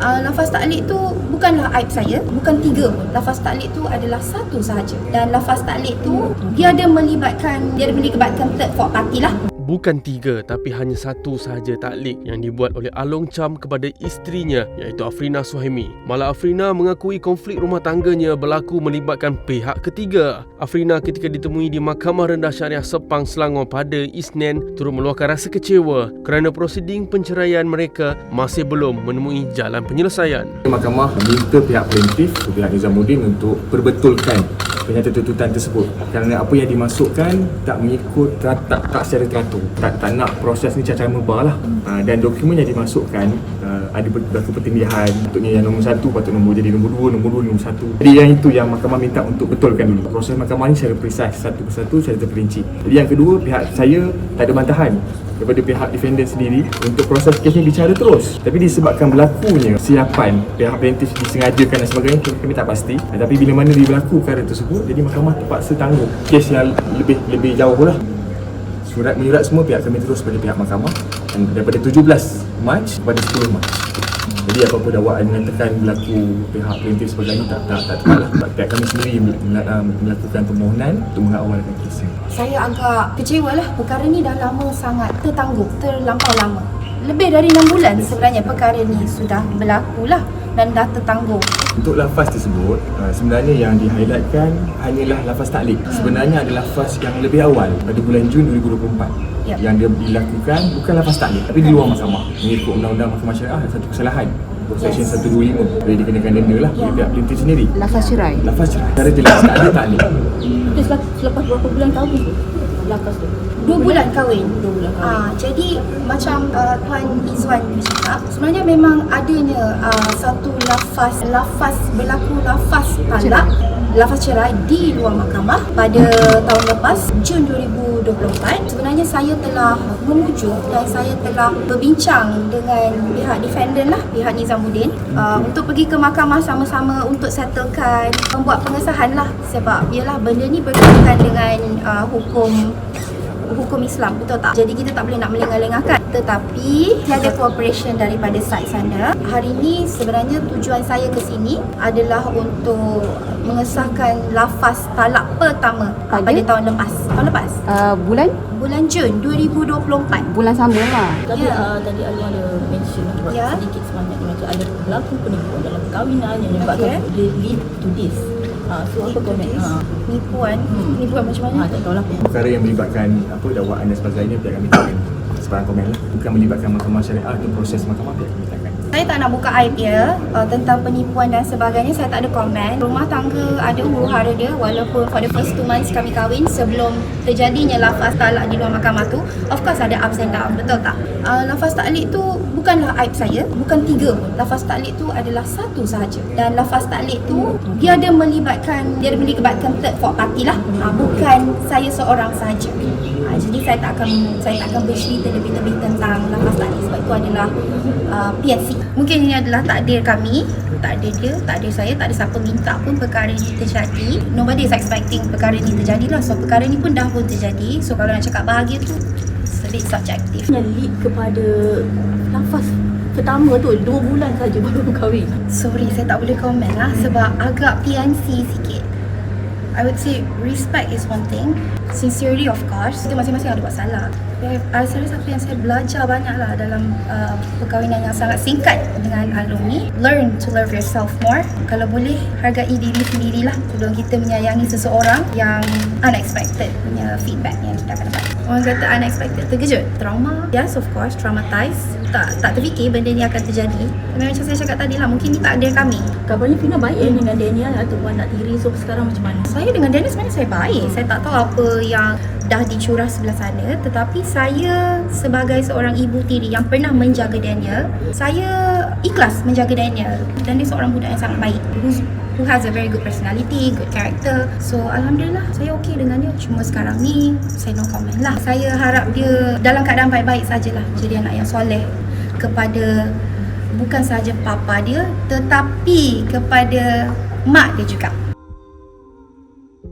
Uh, lafaz taklid tu bukanlah aib saya, bukan tiga. Lafaz taklid tu adalah satu sahaja. Dan lafaz taklid tu dia ada melibatkan dia ada melibatkan third fourth party lah. Bukan tiga tapi hanya satu sahaja taklik yang dibuat oleh Along Cham kepada isterinya iaitu Afrina Suhaimi. Malah Afrina mengakui konflik rumah tangganya berlaku melibatkan pihak ketiga. Afrina ketika ditemui di Mahkamah Rendah Syariah Sepang Selangor pada Isnin turut meluahkan rasa kecewa kerana prosiding penceraian mereka masih belum menemui jalan penyelesaian. Mahkamah meminta pihak plaintiff, pihak Nizamuddin untuk perbetulkan pernyataan tuntutan tersebut. Kerana apa yang dimasukkan tak mengikut tak, tak, tak secara teratur. Tak, tak nak proses ni cacat mubah lah. Uh, dan dokumen yang dimasukkan uh, ada berlaku pertindihan. Untuknya yang nombor satu patut nombor jadi nombor dua nombor dua nombor satu. Jadi yang itu yang mahkamah minta untuk betulkan dulu. Proses mahkamah ni secara precise satu persatu secara terperinci. Jadi yang kedua pihak saya tak ada bantahan daripada pihak defendant sendiri untuk proses kes ni bicara terus. Tapi disebabkan berlakunya siapan pihak plaintiff disengajakan dan sebagainya kami tak pasti. Tapi bila mana dia berlaku perkara tersebut jadi mahkamah terpaksa tangguh kes yang lebih lebih jauh lah. Surat menyurat semua pihak kami terus pada pihak mahkamah. Daripada 17 Mac kepada 10 Mac jadi apa-apa dakwaan mengatakan berlaku pihak plaintiff sebagainya tak tak tak tepat lah. Kami sendiri melakukan permohonan untuk mengawalkan kes ini Saya agak kecewa lah perkara ni dah lama sangat tertangguh, terlampau lama. Lebih dari 6 bulan sebenarnya perkara ni sudah berlaku lah dan dah tertangguh. Untuk lafaz tersebut, uh, sebenarnya yang di-highlightkan hanyalah lafaz taklik. Sebenarnya ada lafaz yang lebih awal pada bulan Jun 2024 Ya. yang dia dilakukan bukan lafaz taklik tapi di luar mahkamah. Mengikut undang-undang mahkamah syariah ada satu kesalahan. Section 125 boleh dikenakan denda lah Ya. pihak pelintir sendiri. Lafaz cerai. lafaz cerai. Cara jelas tak ada taklik Itu selepas, selepas berapa bulan kahwin Lafaz tu. Dua bulan kahwin. Dua bulan kahwin. Ah, jadi macam uh, Tuan Izwan cakap, sebenarnya memang adanya uh, satu lafaz lafaz berlaku lafaz talak lafaz cerai di luar mahkamah pada tahun lepas Jun 2024 sebenarnya saya telah memujuk dan saya telah berbincang dengan pihak defendant lah pihak Nizamuddin uh, untuk pergi ke mahkamah sama-sama untuk settlekan membuat pengesahan lah. Sebab ialah benda ni berkaitan dengan uh, hukum hukum Islam betul tak? Jadi kita tak boleh nak melengah-lengahkan tetapi tiada cooperation daripada side sana. Hari ini sebenarnya tujuan saya ke sini adalah untuk mengesahkan lafaz talak pertama Pada? pada tahun lepas. Tahun lepas. Uh, bulan? Bulan Jun 2024. Bulan sama lah. Tadi Ya. uh, tadi Alu ada mention Ya. sedikit sebanyak macam ada berlaku penipuan dalam perkahwinan yang menyebabkan okay. lead to this. Ha, so apa komen? Ha. Nipuan. Hmm. Nipuan macam ha, mana? tak tahulah. perkara yang melibatkan apa dakwaan dan sebagainya pihak kami sebarang komen lah bukan melibatkan mahkamah syariah itu proses mahkamah pihak kami takkan Saya tak nak buka aib dia uh, tentang penipuan dan sebagainya. Saya tak ada komen. Rumah tangga ada huru hara dia walaupun for the first two months kami kahwin sebelum terjadinya lafaz talak di luar mahkamah tu. Of course ada ups and downs, betul tak? Uh, lafaz taklid tu bukanlah aib saya, bukan tiga pun. Lafaz taklid tu adalah satu sahaja. Dan lafaz taklid tu dia ada melibatkan dia ada melibatkan third fourth party lah. Uh, bukan saya seorang sahaja. Uh, jadi saya tak akan saya tak akan bercerita lebih-lebih tentang lafaz taklid sebab itu adalah uh, PNC. Mungkin ini adalah takdir kami, takdir dia, takdir saya, tak ada siapa minta pun perkara ini terjadi. Nobody is expecting perkara ini terjadi lah. So perkara ini pun dah pun terjadi. So kalau nak cakap bahagia tu, a bit subjective. Yang lead kepada lafaz pertama tu dua bulan saja baru kahwin. Sorry, saya tak boleh komen lah sebab agak PNC sikit. I would say respect is one thing. Sincerity of course. Kita masing-masing ada buat salah. Saya rasa apa yang saya belajar banyak lah dalam uh, perkahwinan yang sangat singkat dengan Alung ni. Learn to love yourself more. Kalau boleh, hargai diri sendirilah sebelum kita menyayangi seseorang yang unexpected punya feedback yang kita akan dapat. Orang kata unexpected, terkejut, trauma. Yes, of course, traumatized. Tak tak terfikir benda ni akan terjadi. Tapi macam saya cakap tadi lah, mungkin ni takdir kami. Kabarnya Fina baik eh dengan Daniel ataupun nak tiri so sekarang macam mana? Saya dengan Dennis sebenarnya saya baik. Saya tak tahu apa yang dah dicurah sebelah sana. Tetapi saya sebagai seorang ibu tiri yang pernah menjaga Daniel, saya ikhlas menjaga Daniel. Dan dia seorang budak yang sangat baik. Who has a very good personality, good character. So Alhamdulillah saya okey dengan dia. Cuma sekarang ni saya no comment lah. Saya harap dia dalam keadaan baik-baik sajalah. Jadi anak yang soleh kepada bukan sahaja papa dia tetapi kepada mak dia juga.